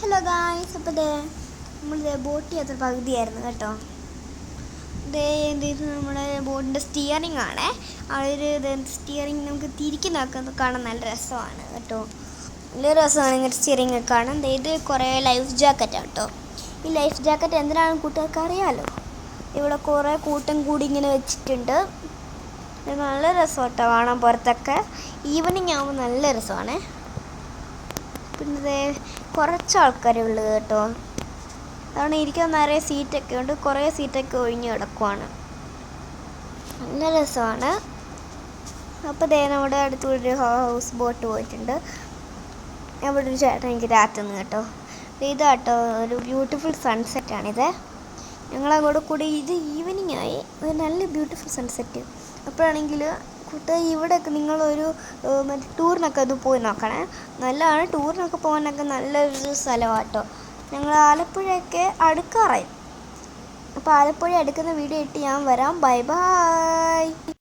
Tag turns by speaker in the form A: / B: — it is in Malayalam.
A: ഹലോ ഗായ്സ് അപ്പോൾ ദേ നമ്മൾ ബോട്ട് യാത്ര പകുതിയായിരുന്നു കേട്ടോ. ദേ എന്ത് നമ്മുടെ ബോട്ടിന്റെ സ്റ്റിയറിംഗ് ആണേ. അതൊരു സ്റ്റിയറിംഗ് നമുക്ക് തിരിക്കുന്നതൊക്കെ കാണാൻ നല്ല രസമാണ് കേട്ടോ. നല്ല രസമാണ് ഇങ്ങനെ സ്റ്റിയറിംഗ് ഒക്കെ കാണാൻ. ദേ ഇത് കുറേ ലൈഫ് ജാക്കറ്റാണ് കേട്ടോ. ഈ ലൈഫ് ജാക്കറ്റ് എന്തിനാണ് കൂട്ടുകാർക്ക് അറിയാമല്ലോ ഇവിടെ കുറേ കൂട്ടം കൂടി ഇങ്ങനെ വെച്ചിട്ടുണ്ട്. നല്ല രസം കേട്ടോ കാണാൻ പുറത്തൊക്കെ. ഈവനിങ് ആകുമ്പോൾ നല്ല രസമാണേ. പിന്നെ കുറച്ച് ആൾക്കാരേ ഉള്ളൂ കേട്ടോ. അതാണ് ഇരിക്കാൻ നിറയെ സീറ്റൊക്കെ ഉണ്ട്. കുറേ സീറ്റൊക്കെ ഒഴിഞ്ഞ് കിടക്കുവാണ്. നല്ല രസമാണ്. അപ്പോൾ ദേ നമ്മുടെ അടുത്തൊരു ഹൗസ് ബോട്ട് പോയിട്ടുണ്ട്. അവിടെ ഒരു ചേട്ടൻ എനിക്ക് രാറ്റുന്നു കേട്ടോ. ഇത് ഇതാട്ടോ ഒരു ബ്യൂട്ടിഫുൾ സൺസെറ്റ് സൺസെറ്റാണിത് ഞങ്ങളങ്ങോട്ട് കൂടി ഇത് ഈവനിങ് ആയി. നല്ല ബ്യൂട്ടിഫുൾ സൺസെറ്റ്. അപ്പോഴാണെങ്കിൽ കൂട്ടുകാർ ഇവിടെയൊക്കെ നിങ്ങളൊരു മറ്റേ ടൂറിനൊക്കെ അത് പോയി നോക്കണേ. നല്ലതാണ്. ടൂറിനൊക്കെ പോകാനൊക്കെ നല്ലൊരു സ്ഥലമാണ് കേട്ടോ ഞങ്ങൾ ആലപ്പുഴയൊക്കെ അടുക്കാറായി. അപ്പോൾ ആലപ്പുഴ അടുക്കുന്ന വീഡിയോ ഇട്ട് ഞാൻ വരാം. Bye bye.